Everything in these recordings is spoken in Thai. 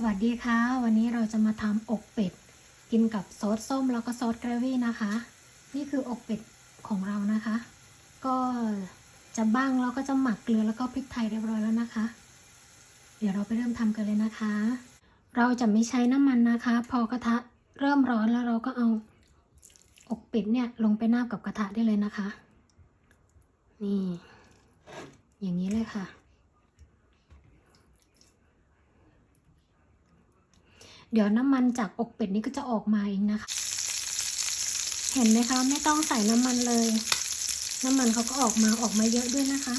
สวัสดีค่ะ วันนี้เราจะมาทำอกเป็ด กินกับซอสส้มแล้วก็ซอสเกรวี่นะคะ นี่คืออกเป็ดของเรานะคะ ก็จะบ้างแล้วก็จะหมักเกลือแล้วก็พริกไทยเรียบร้อยแล้วนะคะ เดี๋ยวเราไปเริ่มทำกันเลยนะคะ เราจะไม่ใช้น้ำมันนะคะ พอกระทะเริ่มร้อนแล้วเราก็เอาอกเป็ดเนี่ยลงไปนาบกับกระทะได้เลยนะคะ นี่ อย่างนี้เลยค่ะ เดี๋ยวน้ำมันจากอกเป็ดนี้ก็จะออกมาเองนะคะ เห็นไหมคะไม่ต้องใส่น้ำมันเลย น้ำมันเขาก็ออกมาออกมาเยอะด้วยนะคะ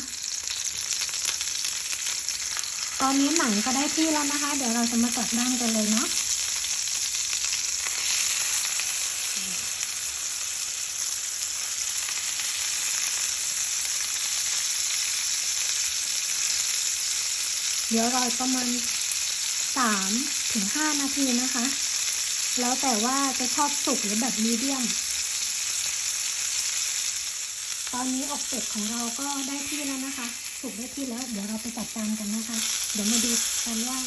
ตอนนี้หนังก็ได้ที่แล้วนะคะ เดี๋ยวเราจะมากลับด้านกันเลยเนาะเดี๋ยวรอประมาณ สามถึงห้านาทีนะคะ แล้วแต่ว่าจะชอบสุกหรือแบบมีเดียม ตอนนี้อกเป็ดของเราก็ได้ที่แล้วนะคะ สุกได้ที่แล้ว เดี๋ยวเราไปจัดจานกันนะคะ เดี๋ยวมาดูกันว่า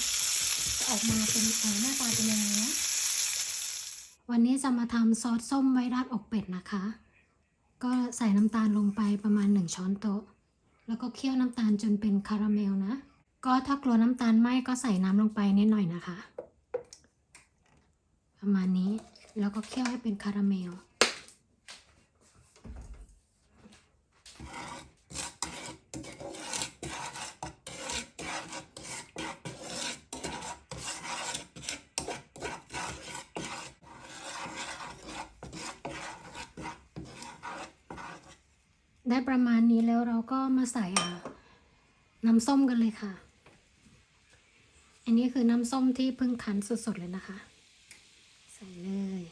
จะออกมาเป็นหน้าตาเป็นยังไงนะ วันนี้จะมาทำซอสส้มไว้ราดอกเป็ดนะคะ ก็ใส่น้ำตาลลงไปประมาณ 1 ช้อนโต๊ะ แล้วก็เคี่ยวน้ำตาลจนเป็นคาราเมลนะ ก็ถ้ากลัวน้ำตาลไหม้ก็ใส่น้ำลงไปนิดหน่อยนะคะ ประมาณนี้แล้วก็เคี่ยวให้เป็นคาราเมล ได้ประมาณนี้แล้วเราก็มาใส่น้ำส้มกันเลยค่ะ อันนี้คือน้ำส้มที่เพิ่งคั้นสดๆเลยนะคะ ใส่เลย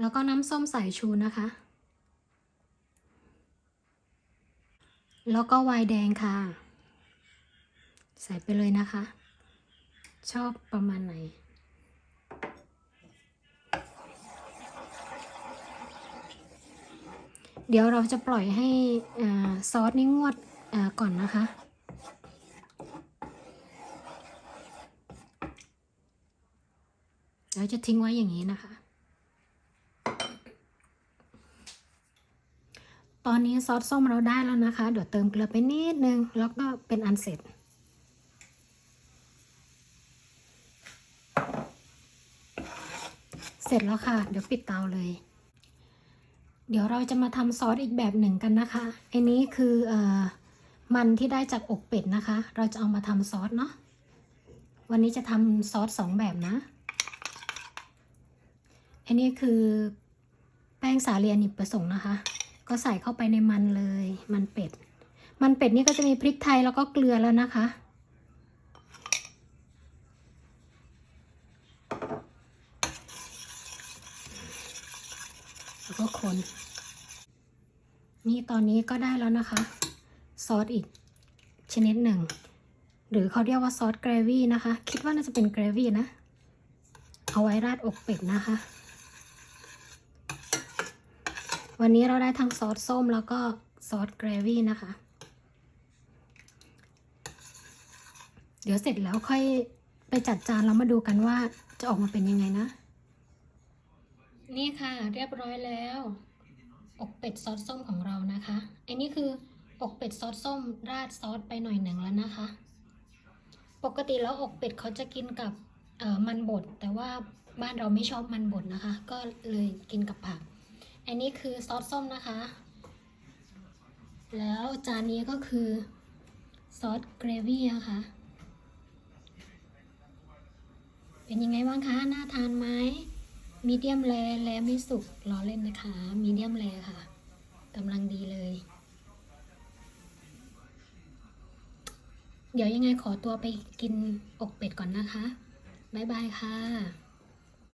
แล้วก็น้ำส้มสายชูนะคะ แล้วก็ไวน์แดงค่ะ ใส่ไปเลยนะคะ ชอบประมาณไหน เดี๋ยวเราจะปล่อยให้อซอสนี่งวดก่อนนะคะ เราจะทิ้งไว้อย่างนี้นะคะ ตอนนี้ซอสส้มเราได้แล้วนะคะ เดี๋ยวเติมเกลือไปนิดนึง แล้วก็เป็นอันเสร็จเสร็จแล้วค่ะ เดี๋ยวปิดเตาเลย เดี๋ยวเราจะมาทำซอสอีกแบบหนึ่งกันนะคะ อันนี้คือเออมันที่ได้จากอกเป็ดนะคะ เราจะเอามาทำซอสเนาะ วันนี้จะทำซอสสองแบบนะ อันนี้คือแป้งสาลีอเนกประสงค์นะคะ ก็ใส่เข้าไปในมันเลย มันเป็ด มันเป็ดนี่ก็จะมีพริกไทยแล้วก็เกลือแล้วนะคะ แล้ว ก็คนนี่ตอนนี้ก็ได้แล้วนะคะ ซอสอีกชนิดหนึ่ง หรือเขาเรียกว่าซอสเกรวี่นะคะ คิดว่าน่าจะเป็นเกรวี่นะ เอาไว้ราดอกเป็ดนะคะ วันนี้เราได้ทั้งซอสส้มแล้วก็ซอสเกรวี่นะคะ เดี๋ยวเสร็จแล้วค่อยไปจัดจานแล้วมาดูกันว่าจะออกมาเป็นยังไงนะ นี่ค่ะเรียบร้อยแล้ว อกเป็ดซอสส้มของเรานะคะอันนี้คืออกเป็ดซอสส้มราดซอสไปหน่อยหนึ่งแล้วนะคะ ปกติแล้วอกเป็ดเขาจะกินกับมันบดแต่ว่าบ้านเราไม่ชอบมันบดนะคะ ก็เลยกินกับผัก อันนี้คือซอสส้มนะคะ แล้วจานนี้ก็คือซอสเกรวี่นะคะเป็นยังไงบ้างคะ น่าทานไหม มีเดียมแรแรไม่สุกล้อเล่นนะคะ มีเดียมแรค่ะกำลังดีเลย เดี๋ยวยังไงขอตัวไปกินอกเป็ดก่อนนะคะ บ๊ายบายค่ะ